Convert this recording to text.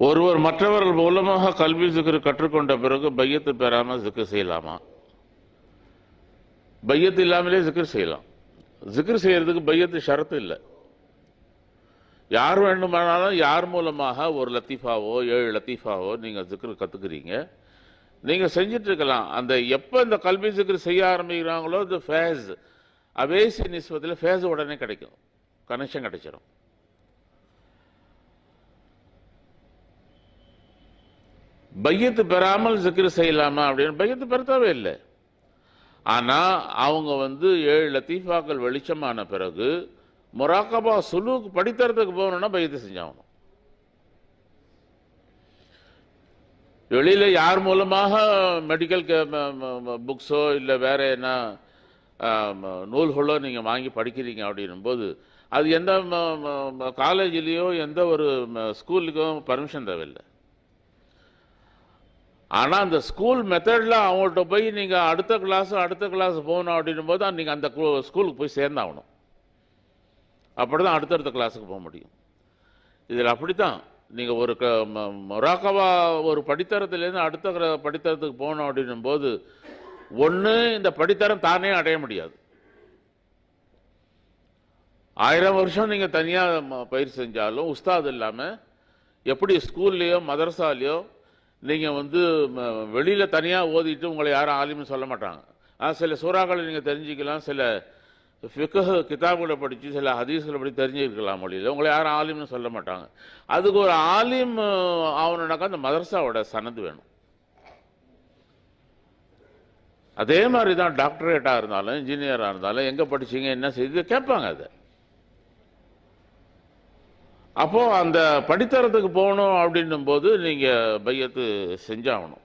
ஒருவர் மற்றவர்கள் மூலமாக கல்வி சிக்கர் கற்றுக்கொண்ட பிறகு பையத்து பெறாமல் சிக்கர் செய்யலாமா? பையத்து இல்லாமலே சிக்கர் செய்யலாம். சிக்கர் செய்யறதுக்கு பையத்து ஷரத்து இல்லை. யார் வேண்டுமானாலும் யார் மூலமாக ஒரு லத்தீஃபாவோ ஏழு லத்தீஃபாவோ நீங்கள் சிக்கர் கற்றுக்குறீங்க நீங்கள் செஞ்சிட்ருக்கலாம் அந்த எப்போ இந்த கல்வி சிக்கர் செய்ய ஆரம்பிக்கிறாங்களோ இந்த ஃபேஸ் அவேசி நிஸ்வத்தில் ஃபேஸ் உடனே கிடைக்கும். கனெக்ஷன் கிடைச்சிடும் பையத்து பெறாமல் ஜிக்ரு செய்யலாமா அப்படின்னு பையத்து பெறத்தவே இல்லை. ஆனால் அவங்க வந்து ஏழு லத்தீஃபாக்கள் வெளிச்சமான பிறகு முராக்கபா சுலூக் படித்தரத்துக்கு போகணும்னா பையத்தை செஞ்சாகணும். வெளியில் யார் மூலமாக மெடிக்கல் புக்ஸோ இல்லை வேற என்ன நூல்களோ நீங்கள் வாங்கி படிக்கிறீங்க அப்படின்னும் போது அது எந்த காலேஜ்லேயோ எந்த ஒரு ஸ்கூலுக்கும் பர்மிஷன் தேவையில்லை. ஆனால் அந்த ஸ்கூல் மெத்தடில் அவங்கள்ட்ட போய் நீங்கள் அடுத்த கிளாஸ் அடுத்த கிளாஸ் போகணும் அப்படின்னும் போது நீங்கள் அந்த கு- ஸ்கூலுக்கு போய் சேர்ந்தாகணும். அப்படி தான் அடுத்தடுத்த கிளாஸுக்கு போக முடியும். இதில் அப்படி தான் நீங்கள் ஒரு க- ம- மொராக்கவா ஒரு படித்தரத்துலேருந்து அடுத்த கிர- படித்தரத்துக்கு போகணும் அப்படின்னும் போது ஒன்று இந்த படித்தரம் தானே அடைய முடியாது. ஆயிரம் வருஷம் நீங்கள் தனியாக ம- பயிர் செஞ்சாலும் உஸ்தாத் இல்லாமல் எப்படி ஸ்கூல்லையோ மதரசாலேயோ நீங்கள் வந்து வெளியில் தனியாக ஓதிட்டு உங்களை யாரும் ஆலிம்னு சொல்ல மாட்டாங்க. ஆனால் சில சூறாக்களை நீங்கள் தெரிஞ்சுக்கலாம் சில ஃபிக்ஹ் கிதாபுகளை படித்து சில ஹதீஸ்களை படி தெரிஞ்சுக்கலாம் மொழியில். உங்களை யாரும் ஆலிம்னு சொல்ல மாட்டாங்க. அதுக்கு ஒரு ஆலிம் ஆகணுன்னாக்கா அந்த மதரசாவோட சனது வேணும். அதே மாதிரி தான் டாக்டரேட்டாக இருந்தாலும் இன்ஜினியராக இருந்தாலும் எங்கே படிச்சீங்க என்ன செய்து கேட்பாங்க அதை. அப்போ அந்த படித்தரத்துக்கு போகணும் அப்படின்னும் போது நீங்க பையத்து செஞ்சாகணும்.